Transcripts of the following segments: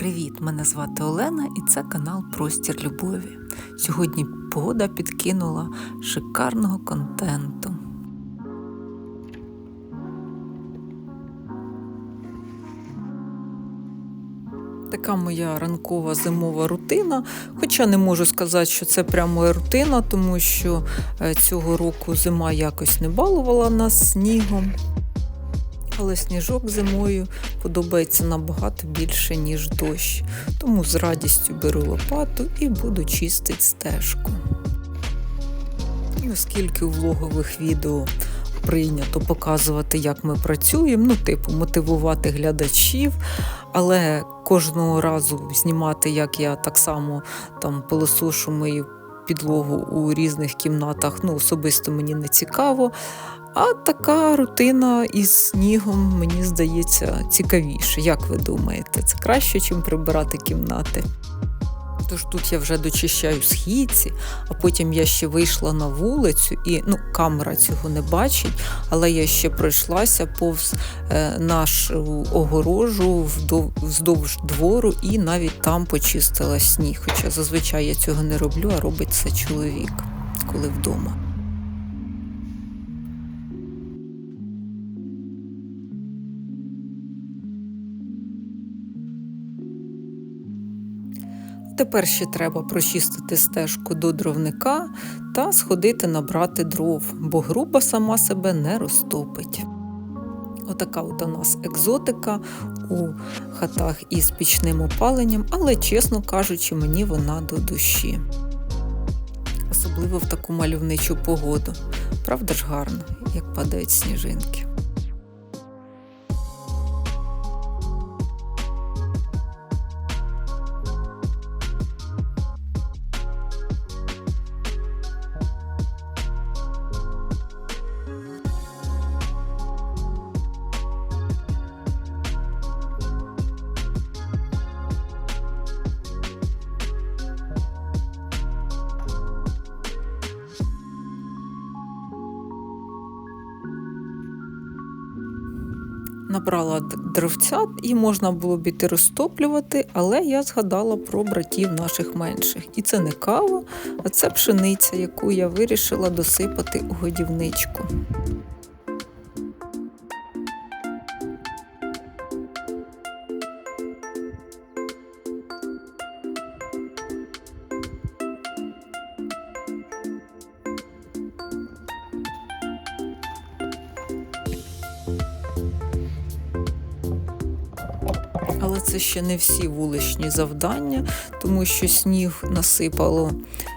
Привіт! Мене звати Олена і це канал Простір Любові. Сьогодні погода підкинула шикарного контенту. Така моя ранкова зимова рутина. Хоча не можу сказати, що це прямо рутина, тому що е, цього року зима якось не балувала нас снігом. Але сніжок зимою подобається набагато більше, ніж дощ. Тому з радістю беру лопату і буду чистити стежку. І оскільки у влогових відео прийнято показувати, як ми працюємо, ну, типу, мотивувати глядачів, але кожного разу знімати, як я так само там пилосошу мою підлогу у різних кімнатах, ну, особисто мені не цікаво. А така рутина із снігом, мені здається, цікавіше. Як ви думаєте, це краще, ніж прибирати кімнати? Тож тут я вже дочищаю східці, а потім я ще вийшла на вулицю, і ну, камера цього не бачить, але я ще пройшлася повз е, нашу огорожу вздовж двору і навіть там почистила сніг. Хоча зазвичай я цього не роблю, а робить це чоловік, коли вдома. Тепер ще треба прочистити стежку до дровника та сходити набрати дров, бо груба сама себе не розтопить. Отака от у нас екзотика у хатах із пічним опаленням, але, чесно кажучи, мені вона до душі. Особливо в таку мальовничу погоду. Правда ж гарно, як падають сніжинки. Набрала дровця і можна було б іти розтоплювати, але я згадала про братів наших менших. І це не кава, а це пшениця, яку я вирішила досипати у годівничку. Це ще не всі вуличні завдання, тому що сніг насипало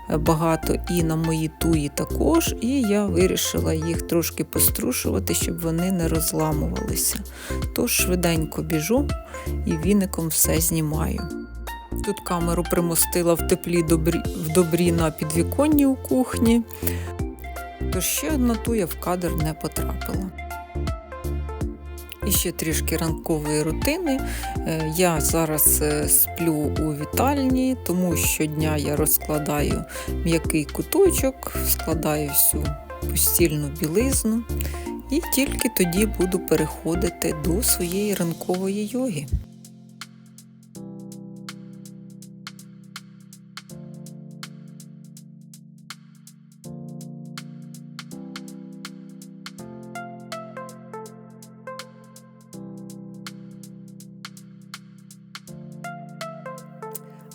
е, багато і на мої туї також, і я вирішила їх трошки пострушувати, щоб вони не розламувалися. Тож швиденько біжу і віником все знімаю. Тут камеру примостила в теплі добрі, в добрі на підвіконні у кухні, тож ще одна туя в кадр не потрапила. І ще трішки ранкової рутини. Е, Я зараз е, сплю у вітальні, тому щодня я розкладаю м'який куточок, складаю всю постільну білизну і тільки тоді буду переходити до своєї ранкової йоги.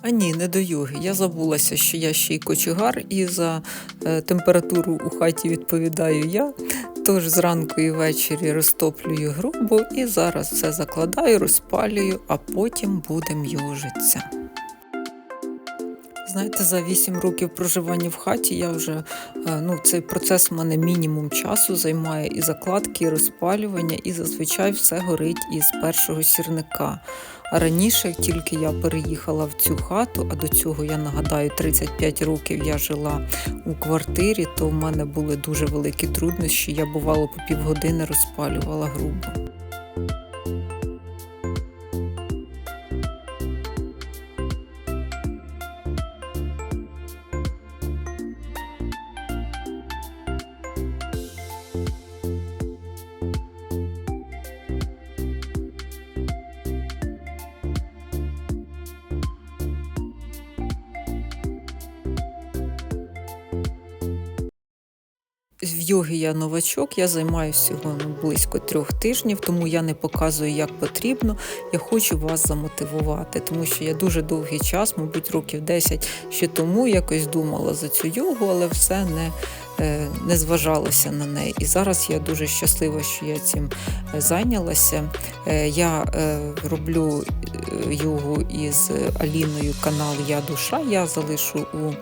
А ні, не до йоги. Я забулася, що я ще й кочегар, і за е, температуру у хаті відповідаю я. Тож зранку і ввечері розтоплюю грубо і зараз все закладаю, розпалюю, а потім будемо йожитися. Знаєте, за 8 років проживання в хаті я вже е, ну, цей процес в мене мінімум часу займає і закладки, і розпалювання, і зазвичай все горить із першого сірника. Раніше, тільки я переїхала в цю хату, а до цього я нагадаю, 35 років я жила у квартирі, то в мене були дуже великі труднощі. Я бувало по півгодини розпалювала грубо. Йоги я новачок, я займаюся ну, близько трьох тижнів, тому я не показую, як потрібно. Я хочу вас замотивувати, тому що я дуже довгий час, мабуть, років 10 ще тому якось думала за цю йогу, але все не не зважалася на неї. І зараз я дуже щаслива, що я цим е, зайнялася. Е, Я е, роблю е, йогу із Аліною канал Я Душа. Я залишу у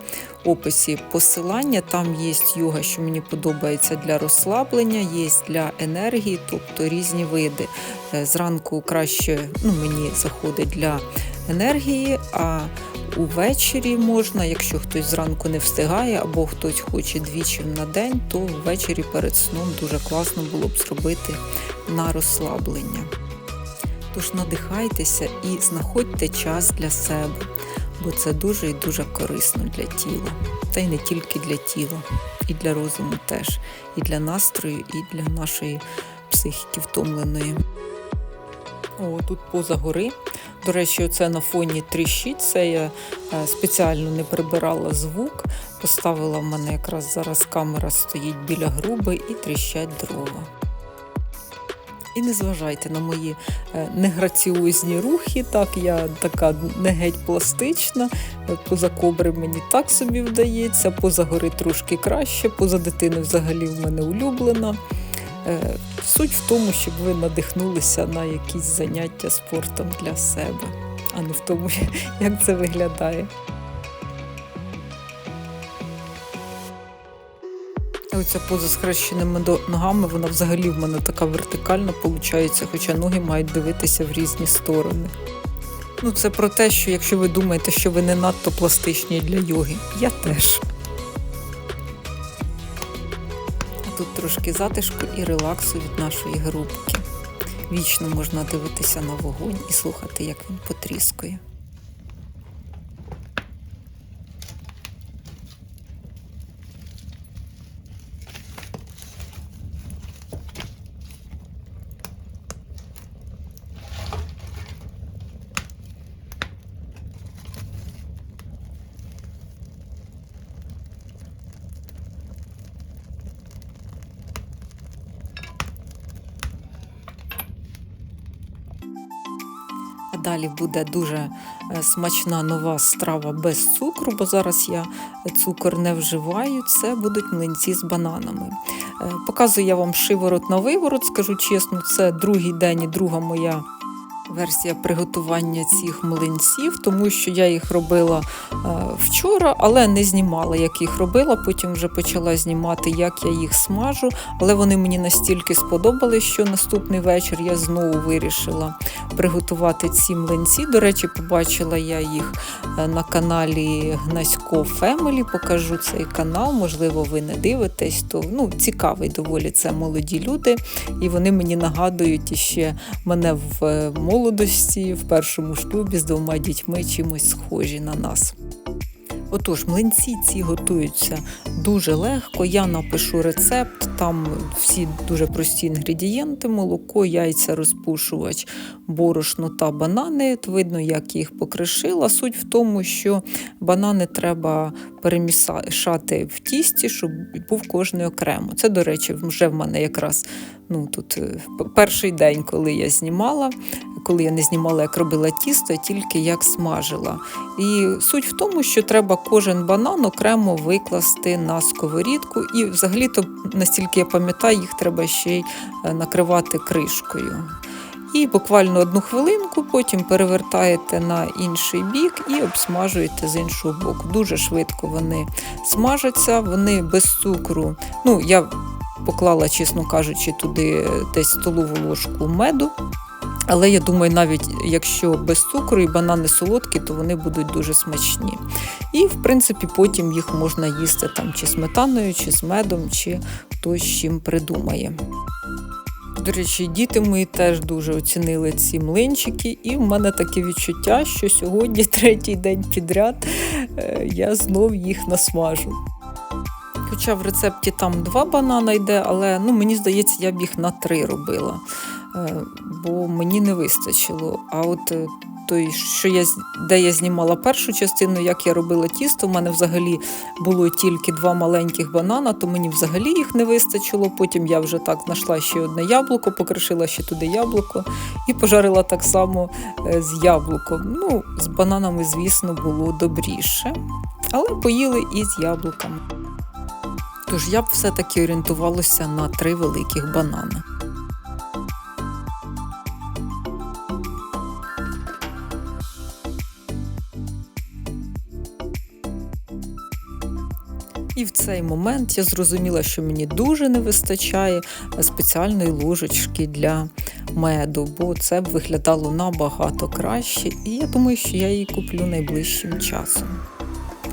описі посилання. Там є йога, що мені подобається для розслаблення, є для енергії, тобто різні види. Е, Зранку краще ну, мені заходить для енергії, а увечері можна, якщо хтось зранку не встигає, або хтось хоче двічі на день, то ввечері перед сном дуже класно було б зробити на розслаблення. Тож надихайтеся і знаходьте час для себе, бо це дуже і дуже корисно для тіла. Та й не тільки для тіла, і для розуму теж, і для настрою, і для нашої психіки втомленої. О, тут поза гори. До речі, оце на фоні тріщить. Це я е, спеціально не прибирала звук. Поставила в мене якраз зараз камера стоїть біля груби і тріщать дрова. І не зважайте на мої е, неграціозні рухи. Так, я така не геть пластична. Е, Поза кобри мені так собі вдається, поза гори трошки краще, поза дитини взагалі в мене улюблена. Е, Суть в тому, щоб ви надихнулися на якісь заняття спортом для себе, а не в тому, як це виглядає. Оця поза з хрещеними ногами, вона взагалі в мене така вертикальна виходить, хоча ноги мають дивитися в різні сторони. Ну, це про те, що якщо ви думаєте, що ви не надто пластичні для йоги, я теж. Тут трошки затишку і релаксу від нашої групки. Вічно можна дивитися на вогонь і слухати, як він потріскує. Далі буде дуже е, смачна нова страва без цукру, бо зараз я цукор не вживаю. Це будуть млинці з бананами. Е, Показую я вам шиворот на виворот, скажу чесно, це другий день і друга моя версія приготування цих млинців, тому що я їх робила е, вчора, але не знімала, як їх робила. Потім вже почала знімати, як я їх смажу. Але вони мені настільки сподобались, що наступний вечір я знову вирішила приготувати ці млинці. До речі, побачила я їх е, на каналі Гнасько Фемелі. Покажу цей канал. Можливо, ви не дивитесь, то ну, цікавий доволі це молоді люди, і вони мені нагадують іще мене в е, молодості, в першому шлюбі з двома дітьми чимось схожі на нас. Отож, млинці ці готуються дуже легко. Я напишу рецепт, там всі дуже прості інгредієнти: молоко, яйця, розпушувач, борошно та банани. Видно, як їх покришила. Суть в тому, що банани треба перемішати в тісті, щоб був кожний окремо. Це, до речі, вже в мене якраз ну, тут е, перший день, коли я знімала. Коли я не знімала, як робила тісто, тільки як смажила. І суть в тому, що треба кожен банан окремо викласти на сковорідку. І взагалі-то, настільки я пам'ятаю, їх треба ще й е, накривати кришкою. І буквально одну хвилинку, потім перевертаєте на інший бік і обсмажуєте з іншого боку. Дуже швидко вони смажаться, вони без цукру. Ну, я поклала, чесно кажучи, туди десь столову ложку меду. Але я думаю, навіть якщо без цукру і банани солодкі, то вони будуть дуже смачні. І, в принципі, потім їх можна їсти там чи сметаною, чи з медом, чи хтось з чим придумає. До речі, діти мої теж дуже оцінили ці млинчики, і в мене таке відчуття, що сьогодні, третій день підряд, е, я знов їх насмажу. Хоча в рецепті там два банана йде, але ну, мені здається, я б їх на три робила, е, бо мені не вистачило. А от е, той, що я, де я знімала першу частину, як я робила тісто. У мене взагалі було тільки два маленьких банана, то мені взагалі їх не вистачило. Потім я вже так знайшла ще одне яблуко, покришила ще туди яблуко і пожарила так само е, з яблуком. Ну, з бананами, звісно, було добріше, але поїли і з яблуками. Тож я б все-таки орієнтувалася на три великих банани. І в цей момент я зрозуміла, що мені дуже не вистачає спеціальної ложечки для меду, бо це б виглядало набагато краще. І я думаю, що я її куплю найближчим часом.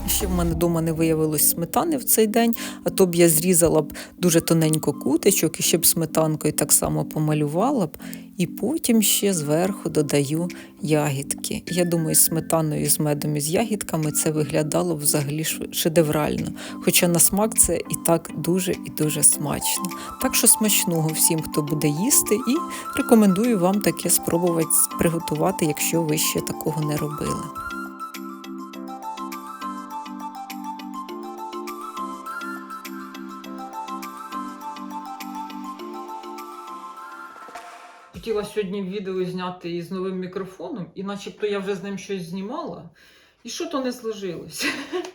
Ще в мене вдома не виявилось сметани в цей день, а то б я зрізала б дуже тоненько кутичок і ще б сметанкою так само помалювала б. І потім ще зверху додаю ягідки. Я думаю, з сметаною, з медом і з ягідками це виглядало взагалі шедеврально. Хоча на смак це і так дуже і дуже смачно. Так що смачного всім, хто буде їсти, і рекомендую вам таке спробувати приготувати, якщо ви ще такого не робили. Хотіла сьогодні відео зняти із новим мікрофоном, і начебто я вже з ним щось знімала, і що то не зложилося.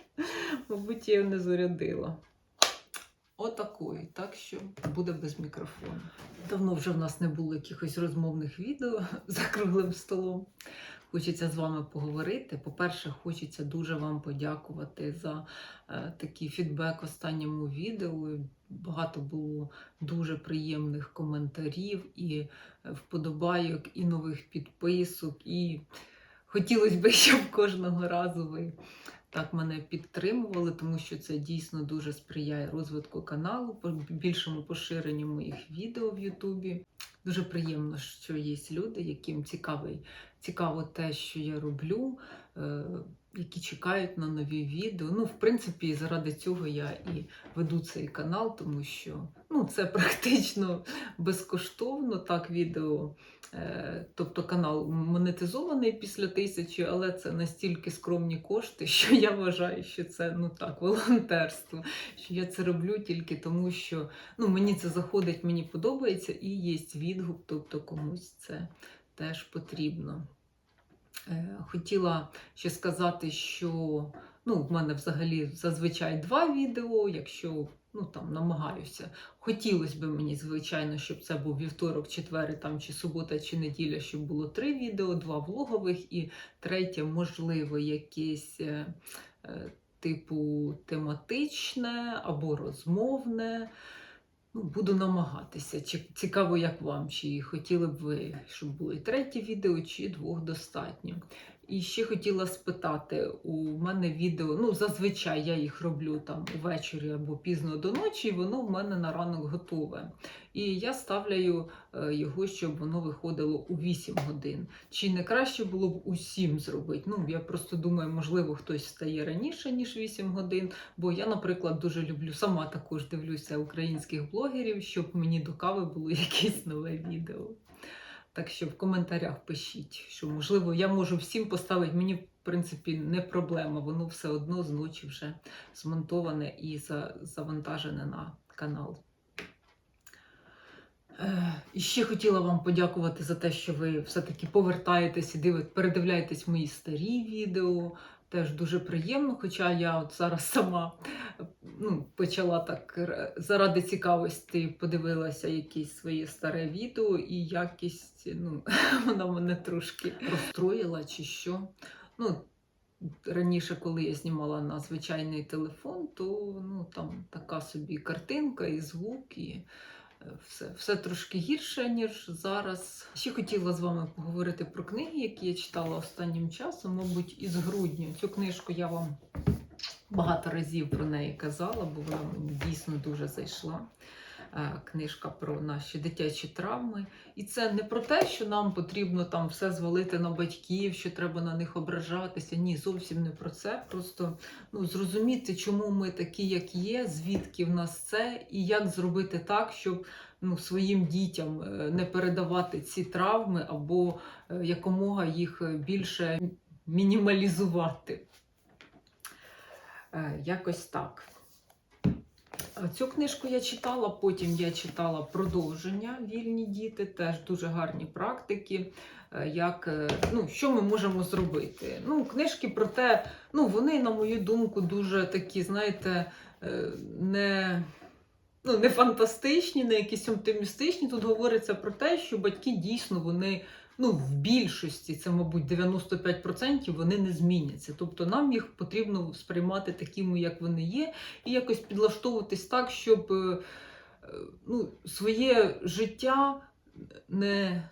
Мабуть, я його не зарядила. Отакої, так що буде без мікрофону. Давно вже в нас не було якихось розмовних відео за круглим столом. Хочеться з вами поговорити. По-перше, хочеться дуже вам подякувати за е, такий фідбек останньому відео. Багато було дуже приємних коментарів і е, вподобайок, і нових підписок. І хотілося б, щоб кожного разу ви так мене підтримували, тому що це дійсно дуже сприяє розвитку каналу, більшому поширенню моїх відео в Ютубі. Дуже приємно, що є люди, яким цікавий, цікаво те, що я роблю, які чекають на нові відео. Ну, в принципі, заради цього я і веду цей канал, тому що ну, це практично безкоштовно так відео. Е, Тобто канал монетизований після тисячі, але це настільки скромні кошти, що я вважаю, що це ну так, волонтерство. Що я це роблю тільки тому, що ну, мені це заходить, мені подобається, і є відгук, тобто комусь це теж потрібно. Е, Хотіла ще сказати, що ну, в мене взагалі зазвичай два відео, якщо ну, там, намагаюся. Хотілося б мені, звичайно, щоб це був вівторок, четвер, там, чи субота, чи неділя, щоб було три відео, два влогових, і третє, можливо, якесь е, е, типу тематичне або розмовне. Буду намагатися. Цікаво, як вам, чи хотіли б ви, щоб було і третє відео, чи двох достатньо. І ще хотіла спитати, у мене відео, ну зазвичай я їх роблю там увечері або пізно до ночі, і воно в мене на ранок готове. І я ставляю е, його, щоб воно виходило у 8 годин. Чи не краще було б у 7 зробити? Ну, я просто думаю, можливо, хтось встає раніше, ніж 8 годин. Бо я, наприклад, дуже люблю, сама також дивлюся українських блогерів, щоб мені до кави було якесь нове відео. Так що в коментарях пишіть, що можливо я можу всім поставити. Мені, в принципі, не проблема, воно все одно зночі вже змонтоване і завантажене на канал. Е, І ще хотіла вам подякувати за те, що ви все-таки повертаєтесь і дивит- передивляєтесь мої старі відео. Теж дуже приємно, хоча я от зараз сама ну, почала так заради цікавості подивилася якісь свої старе відео, і якість, ну, вона мене трошки розстроїла чи що. Ну, раніше, коли я знімала на звичайний телефон, то ну, там така собі картинка і звук, і е, все, все трошки гірше, ніж зараз. Ще хотіла з вами поговорити про книги, які я читала останнім часом, мабуть, із грудня. Цю книжку я вам багато разів про неї казала, бо вона мені дійсно дуже зайшла. Е, Книжка про наші дитячі травми. І це не про те, що нам потрібно там все звалити на батьків, що треба на них ображатися. Ні, зовсім не про це. Просто ну, зрозуміти, чому ми такі, як є, звідки в нас це, і як зробити так, щоб ну, своїм дітям е, не передавати ці травми або е, якомога їх більше мінімалізувати. Е, Якось так. Е, Цю книжку я читала, потім я читала продовження Вільні діти, теж дуже гарні практики. е, Як, ну, що ми можемо зробити? Ну, книжки про те, ну, вони, на мою думку, дуже такі, знаєте, не, ну, не фантастичні, не якісь оптимістичні. Тут говориться про те, що батьки дійсно вони. Ну, в більшості, це, мабуть, 95% вони не зміняться. Тобто нам їх потрібно сприймати такими, як вони є, і якось підлаштовуватись так, щоб е, ну, своє життя не,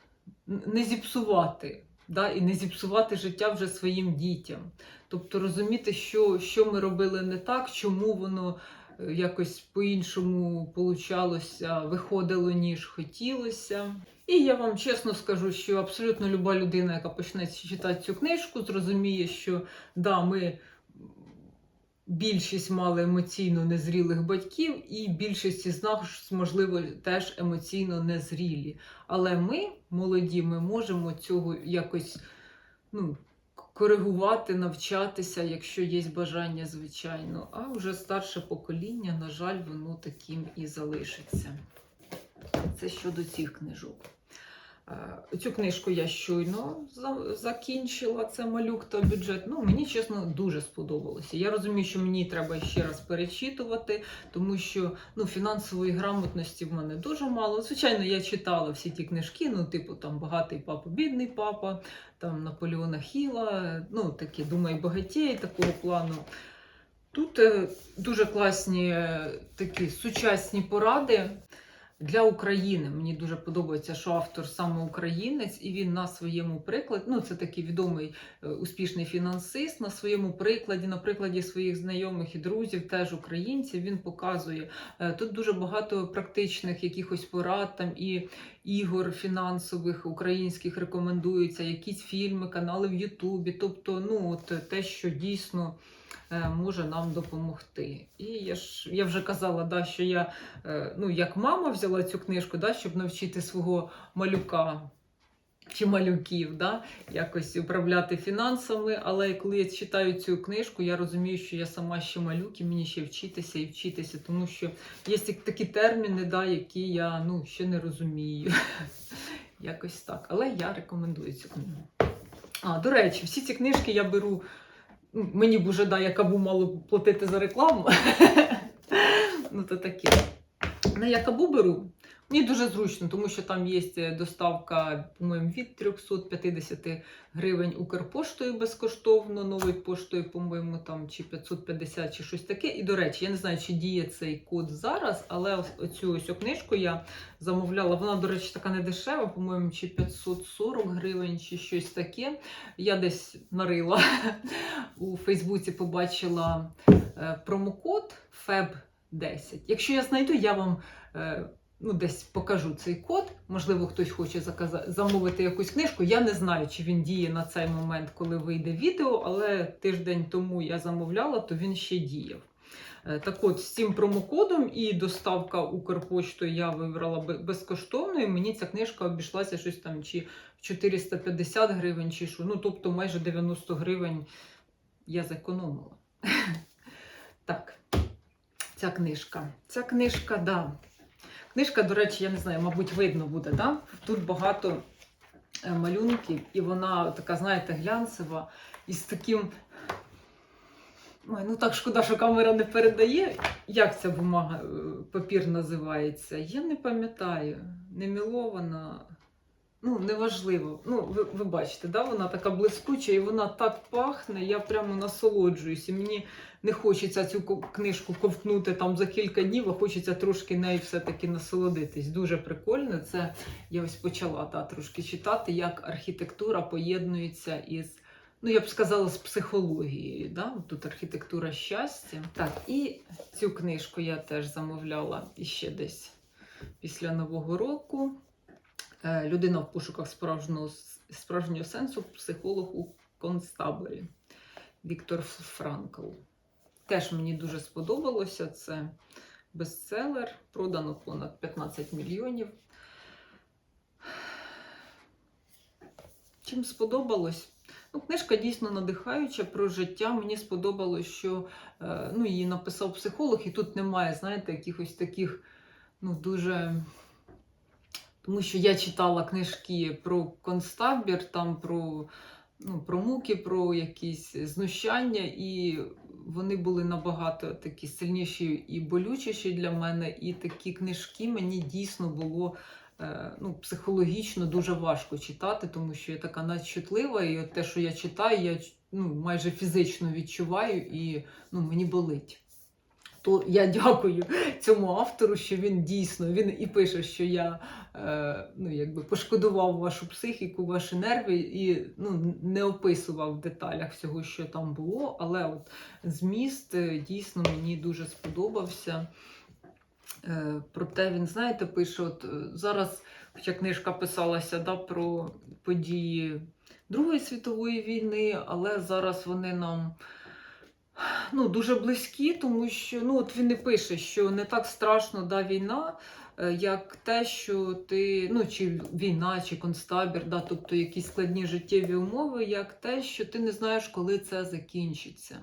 не зіпсувати. Да, і не зіпсувати життя вже своїм дітям. Тобто розуміти, що, що ми робили не так, чому воно е, якось по-іншому получалося, виходило, ніж хотілося. І я вам чесно скажу, що абсолютно люба людина, яка почне читати цю книжку, зрозуміє, що да, ми більшість мали емоційно незрілих батьків, і більшість із нас, можливо, теж емоційно незрілі. Але ми, молоді, ми можемо цього якось ну, коригувати, навчатися, якщо є бажання, звичайно. А вже старше покоління, на жаль, воно таким і залишиться. Це щодо цих книжок. Е, Цю книжку я щойно закінчила. Це малюк та бюджет. Ну, мені чесно дуже сподобалося. Я розумію, що мені треба ще раз перечитувати, тому що ну, фінансової грамотності в мене дуже мало. Звичайно, я читала всі ті книжки, ну, типу там багатий папа, бідний папа, там Наполеона Хіла, ну такі думаю, багатії такого плану. Тут е, дуже класні е, такі сучасні поради для України. Мені дуже подобається, що автор саме українець, і він на своєму прикладі, ну це такий відомий е, успішний фінансист, на своєму прикладі, на прикладі своїх знайомих і друзів, теж українців, він показує. е, Тут дуже багато практичних якихось порад там і ігор фінансових українських рекомендуються, якісь фільми, канали в Ютубі. Тобто, ну от те, що дійсно. Е, Може нам допомогти. І я ж я вже казала, да, що я е, ну, як мама взяла цю книжку, да, щоб навчити свого малюка чи малюків, да, якось управляти фінансами. Але коли я читаю цю книжку, я розумію, що я сама ще малюк, і мені ще вчитися і вчитися, тому що є такі терміни, да, які я ну, ще не розумію. Якось так. Але я рекомендую цю книгу. А, до речі, всі ці книжки я беру. Мені б уже да, яка б мало платити за рекламу. ну, то таке. На Якабу беру. Мені дуже зручно, тому що там є доставка, по-моєму, від 350 гривень Укрпоштою безкоштовно, новою поштою, по-моєму, там чи 550, чи щось таке. І, до речі, я не знаю, чи діє цей код зараз, але оцю ось книжку я замовляла. Вона, до речі, така не дешева, по-моєму, чи 540 гривень, чи щось таке. Я десь нарила у Фейсбуці, побачила е, промокод FEB10. Якщо я знайду, я вам. Ну, десь покажу цей код. Можливо, хтось хоче замовити якусь книжку. Я не знаю, чи він діє на цей момент, коли вийде відео, але тиждень тому я замовляла, то він ще діяв. Е, Так от, з цим промокодом і доставка Укрпоштою я вибрала безкоштовно, і мені ця книжка обійшлася щось там чи 450 гривень, чи що. Ну, тобто майже 90 гривень я зекономила. Так, ця книжка. Ця книжка, да. Книжка, до речі, я не знаю, мабуть, видно буде, да? Тут багато е, малюнків, і вона така, знаєте, глянцева, і з таким. Ой, ну так шкода, що камера не передає. Як ця бумага, е, папір називається? Я не пам'ятаю. Не мілована. Ну, неважливо. Ну, ви, ви бачите, да? вона така блискуча і вона так пахне, я прямо насолоджуюся. Мені не хочеться цю книжку ковтнути там за кілька днів, а хочеться трошки нею все-таки насолодитись. Дуже прикольно. Це я ось почала та, трошки читати, як архітектура поєднується із. Ну, я б сказала, з психологією. Да? Тут архітектура щастя. Так, і цю книжку я теж замовляла іще десь після Нового року. Е, Людина в пошуках справжнього, справжнього сенсу, психолог у концтаборі. Віктор Франкл. Теж мені дуже сподобалося це. бестселер, продано понад 15 мільйонів. Чим сподобалось? Ну, книжка дійсно надихаюча про життя. Мені сподобалось, що е, ну, її написав психолог, і тут немає, знаєте, якихось таких ну, дуже. Тому що я читала книжки про концтабір, там про, ну, про муки, про якісь знущання, і вони були набагато такі сильніші і болючіші для мене. І такі книжки мені дійсно було е, ну, психологічно дуже важко читати, тому що я така надчутлива, і от те, що я читаю, я ну, майже фізично відчуваю і ну, мені болить. То я дякую цьому автору, що він дійсно він і пише, що я е, ну, якби пошкодував вашу психіку, ваші нерви і ну, не описував в деталях всього, що там було. Але от зміст е, дійсно мені дуже сподобався. Е, проте він, знаєте, пише: от е, зараз, хоча книжка писалася да, про події Другої світової війни, але зараз вони нам ну, дуже близькі, тому що ну, от він і пише, що не так страшно да, війна, е, як те, що ти, ну, чи війна, чи концтабір, да, тобто якісь складні життєві умови, як те, що ти не знаєш, коли це закінчиться.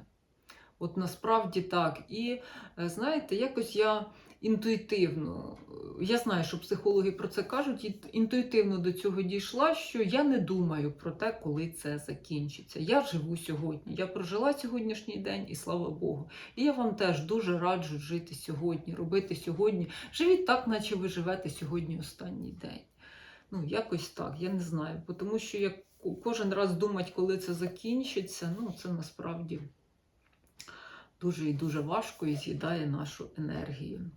От насправді так. І е, знаєте, якось я інтуїтивно, я знаю, що психологи про це кажуть, і інтуїтивно до цього дійшла, що я не думаю про те, коли це закінчиться. Я живу сьогодні. Я прожила сьогоднішній день, і слава Богу. І я вам теж дуже раджу жити сьогодні, робити сьогодні. Живіть так, наче ви живете сьогодні останній день. Ну, якось так, я не знаю. Тому що як кожен раз думати, коли це закінчиться, ну це насправді дуже і дуже важко і з'їдає нашу енергію.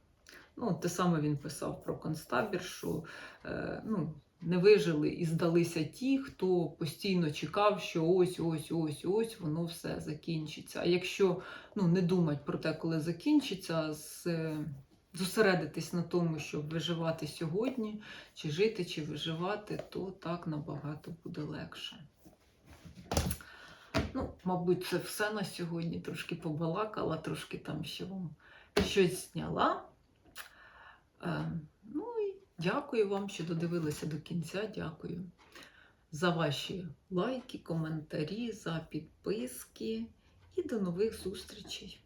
Ну, те саме він писав про концтабір, що е, ну, не вижили і здалися ті, хто постійно чекав, що ось, ось, ось, ось воно все закінчиться. А якщо ну, не думати про те, коли закінчиться, з, зосередитись на тому, щоб виживати сьогодні, чи жити, чи виживати, то так набагато буде легше. Ну, мабуть, це все на сьогодні. Трошки побалакала, трошки там ще вам щось зняла. Е, ну і дякую вам, що додивилися до кінця. Дякую за ваші лайки, коментарі, за підписки і до нових зустрічей.